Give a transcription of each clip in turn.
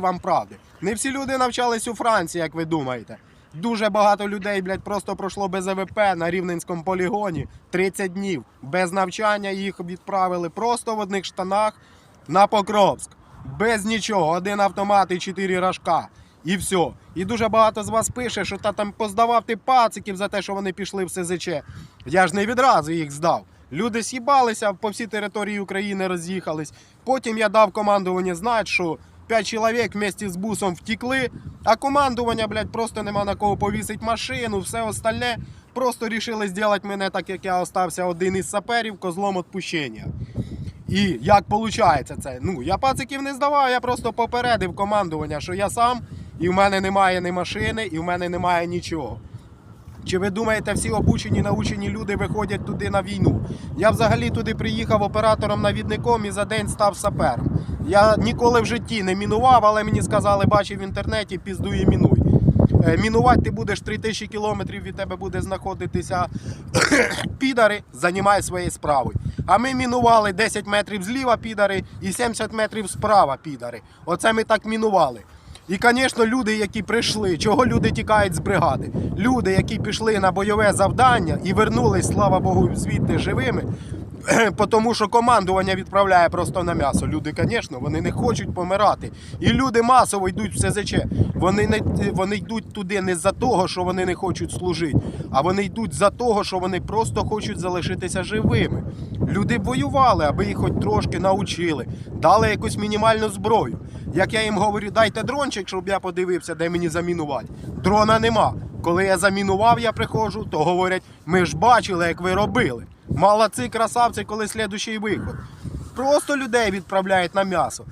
вам правди. Не всі люди навчались у Франції, як ви думаєте. Дуже багато людей, блядь, просто пройшло без АВП на Рівненському полігоні 30 днів. Без навчання їх відправили просто в одних штанах на Покровськ. Без нічого, один автомат і чотири рожка. І все. І дуже багато з вас пише, що та там поздавав ти пациків за те, що вони пішли в СЗЧ. Я ж не відразу їх здав. Люди с'їбалися по всій території України роз'їхались. Потім я дав командування знати, що 5 чоловік вместе з бусом втекли, а командування, блядь, просто нема на кого повісити машину, все остальне. Просто рішили зробити мене так, як я остався один із саперів, козлом відпущення. І як виходить це? Ну, я пациків не здавав, я просто попередив командування, що я сам, і в мене немає ні машини, і в мене немає нічого. Чи ви думаєте, всі обучені, научені люди виходять туди на війну? Я взагалі туди приїхав оператором-навідником і за день став сапером. Я ніколи в житті не мінував, але мені сказали, бачив в інтернеті, піздуй і мінуй. Е, Мінувати ти будеш 3000 кілометрів, від тебе буде знаходитися підари, займай своєю справою. А ми мінували 10 метрів зліва підари і 70 метрів справа підари. Оце ми так мінували. І, звісно, люди, які прийшли, чого люди тікають з бригади? Люди, які пішли на бойове завдання і вернулись, слава Богу, звідти живими. Тому що командування відправляє просто на м'ясо. Люди, звісно, вони не хочуть помирати. І люди масово йдуть в СЗЧ. Вони не вони йдуть туди не за того, що вони не хочуть служити, а вони йдуть за того, що вони просто хочуть залишитися живими. Люди воювали, аби їх хоч трошки навчили, дали якусь мінімальну зброю. Як я їм говорю, дайте дрончик, щоб я подивився, де мені замінувати. Дрона нема. Коли я замінував, я приходжу, то говорять, ми ж бачили, як ви робили. Молодці, красавці, коли слідущий виход. Просто людей відправляють на м'ясо.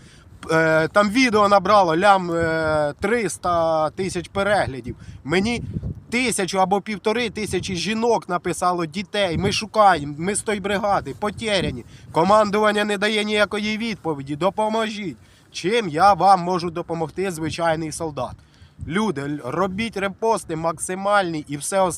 Е, Там відео набрало лям е, 300 тисяч переглядів. Мені тисячу або півтори тисячі жінок написало дітей. Ми шукаємо, ми з тої бригади, потеряні. Командування не дає ніякої відповіді. Допоможіть. Чим я вам можу допомогти, звичайний солдат? Люди, робіть репости максимальні і все остальне.